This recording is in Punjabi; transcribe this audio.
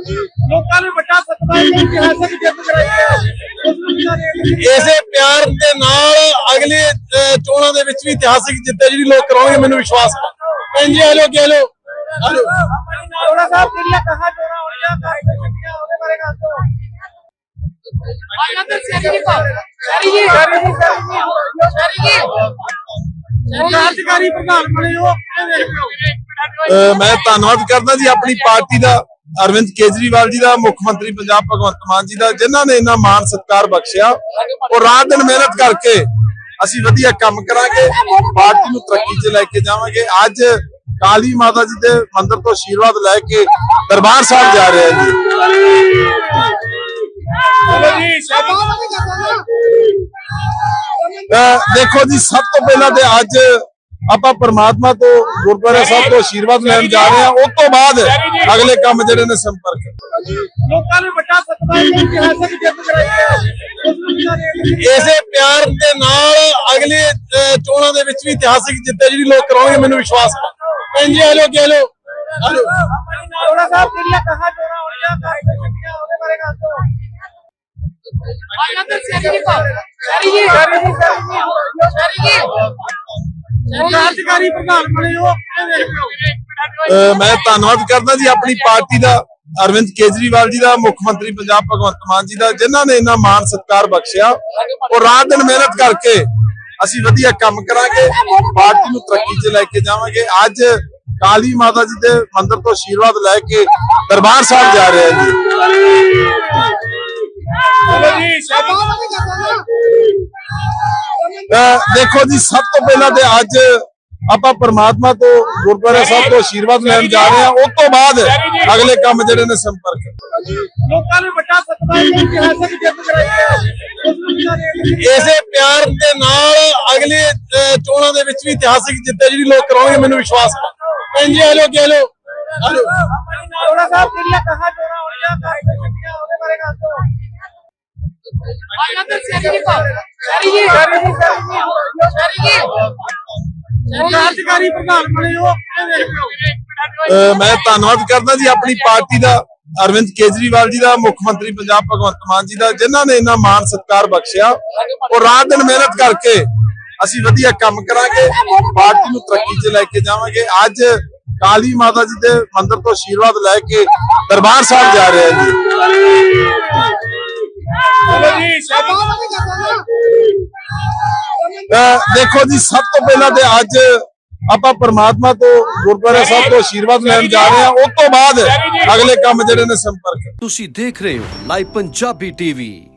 ਲੋਕਾਂ ਨੇ ਵੱਡਾ ਸਤਿਕਾਰ ਜਿੱਤ ਕਰਾਈ ਹੈ। ਇਸੇ ਪਿਆਰ ਦੇ ਨਾਲ ਅਗਲੇ ਚੋਣਾਂ ਦੇ ਵਿੱਚ ਵੀ ਇਤਿਹਾਸਿਕ ਜਿੱਤ ਹੈ ਜਿਹੜੀ ਲੋਕ ਕਰਾਉਣਗੇ ਮੈਨੂੰ ਵਿਸ਼ਵਾਸ ਹੈ। ਭੈਣ ਜੀ ਸਾਹਿਬ ਕਹਾਂ ਚੋਣਾਂ ਹੋਣੀਆਂ ਛੱਡੀਆਂ ਉਹਦੇ ਬਾਰੇ ਗੱਲ ਸਰੀ ਜੀ ਕੋ ਸਰੀ ਜੀ ਸਰੀ ਜੀ ਕਾਰਜਕਾਰੀ ਪ੍ਰਧਾਨ ਬਣੇ ਹੋ ਕਿਵੇਂ ਦੇਖਦੇ ਹੋ ਅਹ ਮੈਂ ਧੰਨਵਾਦ ਕਰਦਾ ਜੀ ਆਪਣੀ ਪਾਰਟੀ ਦਾ। ਅਰਵਿੰਦ ਕੇਜਰੀਵਾਲ ਜੀ ਦਾ ਮੁੱਖ ਮੰਤਰੀ ਪੰਜਾਬ ਭਗਵੰਤ ਮਾਨ ਜੀ ਦਾ ਜਿਨ੍ਹਾਂ ਨੇ ਇੰਨਾ ਮਾਣ ਸਤਿਕਾਰ ਬਖਸ਼ਿਆ ਉਹ ਰਾਤ ਦਿਨ ਮਿਹਨਤ ਕਰਕੇ ਅਸੀਂ ਵਧੀਆ ਕੰਮ ਕਰਾਂਗੇ ਪਾਰਟੀ ਨੂੰ ਤਰੱਕੀ 'ਚ ਲੈ ਕੇ ਜਾਵਾਂਗੇ। ਅੱਜ ਕਾਲੀ ਮਾਤਾ ਜੀ ਦੇ ਮੰਦਿਰ ਤੋਂ ਆਸ਼ੀਰਵਾਦ ਲੈ ਕੇ ਦਰਬਾਰ ਸਾਹਿਬ ਜਾ ਰਹੇ ਹਾਂ ਜੀ ਚਲੋ ਦੇਖੋ ਜੀ ਸਭ ਤੋਂ ਪਹਿਲਾਂ ਤੇ ਅੱਜ ਆਪਾਂ ਪਰਮਾਤਮਾ ਤੋਂ ਗੁਰਦੁਆਰਾ ਸਾਹਿਬ ਤੋਂ ਆਸ਼ੀਰਵਾਦ ਲੈਣ ਜਾ ਰਹੇ ਹਾਂ। ਉਸ ਤੋਂ ਬਾਅਦ ਅਗਲੇ ਕੰਮ ਜਿਹੜੇ ਨੇ ਸੰਪਰਕ ਲੋਕਾਂ ਨੇ ਵੱਡਾ ਸਤਿਕਾਰ ਦੀ ਇਤਿਹਾਸਕ ਜਿੱਤ ਕਰਾਈ ਹੈ। ਇਸੇ ਪਿਆਰ ਦੇ ਨਾਲ ਅਗਲੇ ਚੋਣਾਂ ਦੇ ਵਿੱਚ ਵੀ ਇਤਿਹਾਸਿਕ ਜਿੱਤ ਹੈ ਜਿਹੜੀ ਲੋਕ ਕਰਾਉਣਗੇ ਮੈਨੂੰ ਵਿਸ਼ਵਾਸ ਹੈ। ਭੈਣ ਜੀ ਆ ਆ ਜਾਓ। ਆ ਜਾਓ। ਅਰੋੜਾ ਸਾਹਿਬ ਕਿਹੜੀਆਂ ਕਹਾਂ ਚੋਣਾਂ ਹੋਣੀਆਂ ਕਾਹਦੇ ਛੱਡੀਆਂ ਉਹਦੇ ਬਾਰੇ ਗੱਲ ਦਿਓ ਆਇਆ ਤਾਂ ਸਰੀ ਜੀ ਕੋ ਸਰੀ ਜੀ ਸਰੀ ਜੀ। ਕਾਰਜਕਾਰੀ ਪ੍ਰਧਾਨ ਬਣੇ ਹੋ ਮੈਂ ਧੰਨਵਾਦ ਕਰਦਾ ਜੀ ਆਪਣੀ ਪਾਰਟੀ ਦਾ, ਅਰਵਿੰਦ ਕੇਜਰੀਵਾਲ ਜੀ ਦਾ, ਮੁੱਖ ਮੰਤਰੀ ਪੰਜਾਬ ਭਗਵੰਤ ਮਾਨ ਜੀ ਦਾ, ਜਿਨ੍ਹਾਂ ਨੇ ਇੰਨਾ ਮਾਣ ਸਤਿਕਾਰ ਬਖਸ਼ਿਆ। ਉਹ ਰਾਤ ਦਿਨ ਮਿਹਨਤ ਕਰਕੇ ਅਸੀਂ ਵਧੀਆ ਕੰਮ ਕਰਾਂਗੇ, ਪਾਰਟੀ ਨੂੰ ਤਰੱਕੀ 'ਚ ਲੈ ਕੇ ਜਾਵਾਂਗੇ। ਅੱਜ ਕਾਲੀ ਮਾਤਾ ਜੀ ਦੇ ਮੰਦਿਰ ਤੋਂ ਆਸ਼ੀਰਵਾਦ ਲੈ ਕੇ ਦਰਬਾਰ ਸਾਹਿਬ ਜਾ ਰਹੇ ਹਾਂ ਜੀ। ਦੇਖੋ ਜੀ ਸਭ ਤੋਂ ਪਹਿਲਾਂ ਤੇ ਅੱਜ ਆਪਾਂ ਪਰਮਾਤਮਾ ਤੋਂ ਗੁਰਦੁਆਰਾ ਸਾਹਿਬ ਤੋਂ ਆਸ਼ੀਰਵਾਦ ਲੈਣ ਜਾ ਰਹੇ ਹਾਂ। ਉਸ ਤੋਂ ਬਾਅਦ ਅਗਲੇ ਕੰਮ ਜਿਹੜੇ ਨੇ ਸੰਪਰਕ। ਲੋਕਾਂ ਨੇ ਵੱਡਾ ਸਤਿਕਾਰ ਇਤਿਹਾਸਕ ਜਿੱਤ ਕਰਾਈ ਇਸੇ ਪਿਆਰ ਦੇ ਨਾਲ ਅਗਲੇ ਚੋਣਾਂ ਦੇ ਵਿੱਚ ਵੀ ਇਤਿਹਾਸਿਕ ਜਿੱਤ ਹੈ ਜਿਹੜੀ ਲੋਕ ਕਰਾਉਣਗੇ ਮੈਨੂੰ ਵਿਸ਼ਵਾਸ ਹੈ। ਜੀ ਆ ਜਾਓ ਕਿ ਆ ਜਾਓ। ਆ ਜਾਓ। ਅਰੋੜਾ ਸਾਹਿਬ ਕਿਹੜੀਆਂ ਕਹਾਂ ਚੋਣਾਂ ਹੋਣੀਆਂ ਕਾਹਦੇ ਛੱਡੀਆਂ ਉਹਦੇ ਬਾਰੇ ਗੱਲ ਦਿਓ ਆਇਆ ਤਾਂ ਸਰੀ ਜੀ ਕੋ ਸਰੀ ਜੀ ਸਰੀ ਜੀ ਕਾਰਜਕਾਰੀ ਪ੍ਰਧਾਨ ਬਣੇ ਹੋ ਮੈਂ ਧੰਨਵਾਦ ਕਰਦਾ ਜੀ ਆਪਣੀ ਪਾਰਟੀ ਦਾ, ਅਰਵਿੰਦ ਕੇਜਰੀਵਾਲ ਜੀ ਦਾ, ਮੁੱਖ ਮੰਤਰੀ ਪੰਜਾਬ ਭਗਵੰਤ ਮਾਨ ਜੀ ਦਾ, ਜਿਨ੍ਹਾਂ ਨੇ ਇੰਨਾ ਮਾਣ ਸਤਿਕਾਰ ਬਖਸ਼ਿਆ। ਉਹ ਰਾਤ ਦਿਨ ਮਿਹਨਤ ਕਰਕੇ ਅਸੀਂ ਵਧੀਆ ਕੰਮ ਕਰਾਂਗੇ, ਪਾਰਟੀ ਨੂੰ ਤਰੱਕੀ 'ਚ ਲੈ ਕੇ ਜਾਵਾਂਗੇ। ਅੱਜ ਕਾਲੀ ਮਾਤਾ ਜੀ ਦੇ ਮੰਦਿਰ ਤੋਂ ਆਸ਼ੀਰਵਾਦ ਲੈ ਕੇ ਦਰਬਾਰ ਸਾਹਿਬ ਜਾ ਰਹੇ ਹਾਂ ਜੀ। ਚਲੋ ਜੀ ਦੇਖੋ ਜੀ ਸਭ ਤੋਂ ਪਹਿਲਾਂ ਤੇ ਅੱਜ ਆਪਾਂ ਪਰਮਾਤਮਾ ਤੋਂ ਗੁਰਦੁਆਰਾ ਸਾਹਿਬ ਤੋਂ ਆਸ਼ੀਰਵਾਦ ਲੈਣ ਜਾ ਰਹੇ ਹਾਂ। ਉਸ ਤੋਂ ਬਾਅਦ ਅਗਲੇ ਕੰਮ ਜਿਹੜੇ ਨੇ ਸੰਪਰਕ। ਤੁਸੀਂ ਦੇਖ ਰਹੇ ਹੋ ਲਾਈਵ ਪੰਜਾਬੀ ਟੀਵੀ।